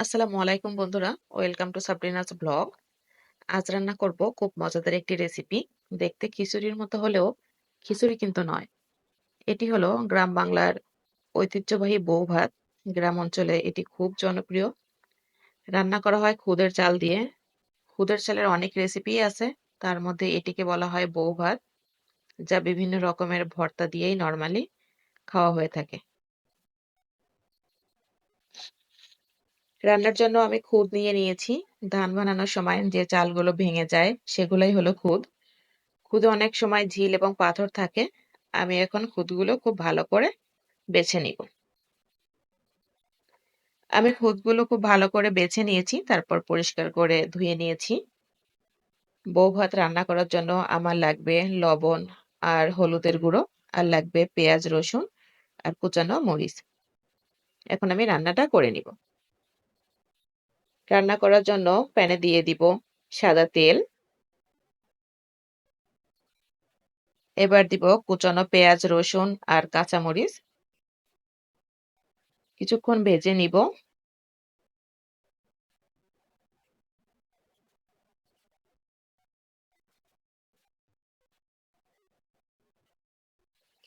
আসসালামু আলাইকুম বন্ধুরা। ওয়েলকাম টু সাবরিনাস ব্লগ আজ রান্না করব খুব মজাদার একটি রেসিপি দেখতে খিচুড়ির মতো হলেও খিচুড়ি কিন্তু নয়। এটি হলো গ্রাম বাংলার ঐতিহ্যবাহী বউ ভাত। গ্রাম অঞ্চলে এটি খুব জনপ্রিয়। রান্না করা হয় খুদের চাল দিয়ে। খুদের চালের অনেক রেসিপি আছে। তার মধ্যে এটিকে বলা হয় বউ ভাত, যা বিভিন্ন রকমের ভর্তা দিয়েই নর্মালি খাওয়া হয়ে থাকে। রান্নার জন্য আমি খুদ নিয়ে নিয়েছি। ধান বানানোর সময় যে চালগুলো ভেঙে যায়, সেগুলোই হলো খুদ। খুদে অনেক সময় ঝিল এবং পাথর থাকে। আমি এখন খুদগুলো খুব ভালো করে বেছে নিব। আমি খুদগুলো খুব ভালো করে বেছে নিয়েছি, তারপর পরিষ্কার করে ধুয়ে নিয়েছি। বউ ভাত রান্না করার জন্য আমার লাগবে লবণ আর হলুদের গুঁড়ো, আর লাগবে পেঁয়াজ রসুন আর কুচানো মরিচ। এখন আমি রান্নাটা করে নিব। রান্না করার জন্য প্যানে দিয়ে দিব সাদা তেল। এবার দিব কুচানো পেঁয়াজ, রসুন আর কাঁচামরিচ। কিছুক্ষণ ভেজে নিব।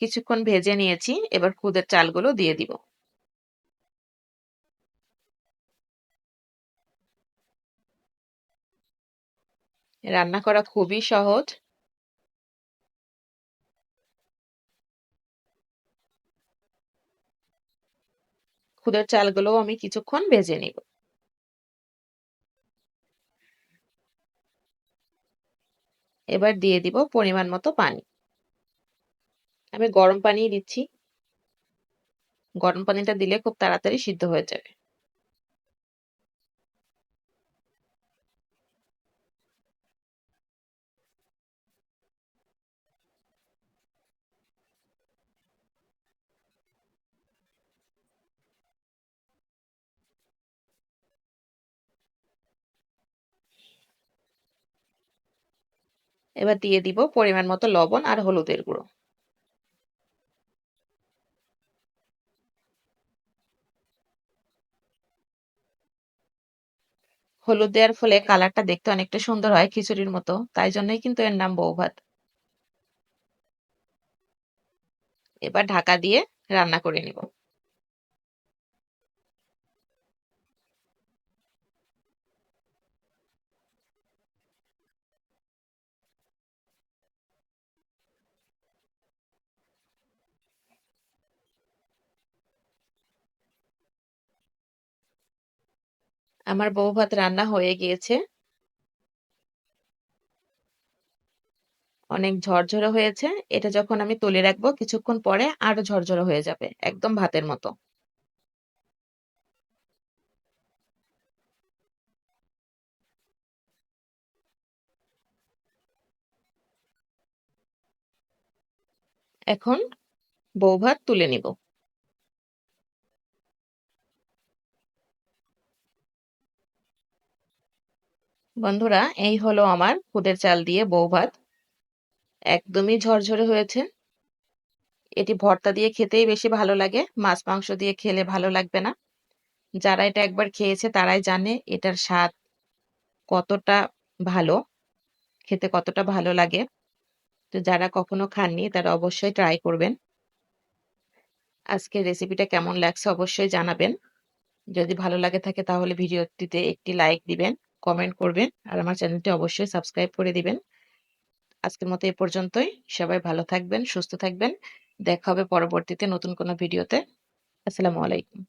কিছুক্ষণ ভেজে নিয়েছি, এবার খুদের চালগুলো দিয়ে দিব। রান্না করা খুবই সহজ। খুদের চালগুলো আমি কিছুক্ষণ ভেজে নিব। এবার দিয়ে দিব পরিমাণ মতো পানি। আমি গরম পানি দিচ্ছি। গরম পানিটা দিলে খুব তাড়াতাড়ি সিদ্ধ হয়ে যাবে। এবার দিয়ে দিব পরিমাণ মতো লবণ আর হলুদের গুঁড়ো। হলুদ দেওয়ার ফলে কালারটা দেখতে অনেকটা সুন্দর হয় খিচুড়ির মতো, তাই জন্যই কিন্তু এর নাম বউ ভাত এবার ঢাকা দিয়ে রান্না করে নিব। আমার বউ ভাত রান্না হয়ে গিয়েছে। অনেক ঝরঝরে হয়েছে। এটা যখন আমি তুলে রাখব, কিছুক্ষণ পরে আরও ঝরঝরে হয়ে যাবে, একদম ভাতের মতো। এখন বউ ভাত তুলে নিব। বন্ধুরা, এই হলো আমার খুদের চাল দিয়ে বউ ভাত। একদমই ঝরঝরে হয়েছে। এটি ভর্তা দিয়ে খেতেই বেশি ভালো লাগে, মাছ মাংস দিয়ে খেলে ভালো লাগবে না। যারা এটা একবার খেয়েছে তারাই জানে এটার স্বাদ কতটা ভালো, খেতে কতটা ভালো লাগে। তো যারা কখনো খাননি তারা অবশ্যই ট্রাই করবেন। আজকের রেসিপিটা কেমন লাগছে অবশ্যই জানাবেন। যদি ভালো লাগে থাকে তাহলে ভিডিওটিতে একটি লাইক দিবেন। কমেন্ট করবেন আর আমার চ্যানেলটি অবশ্যই সাবস্ক্রাইব করে দিবেন। আজকের মতো এ পর্যন্তই। সবাই ভালো থাকবেন, সুস্থ থাকবেন। দেখা হবে পরবর্তীতে নতুন কোনো ভিডিওতে আসসালামু আলাইকুম।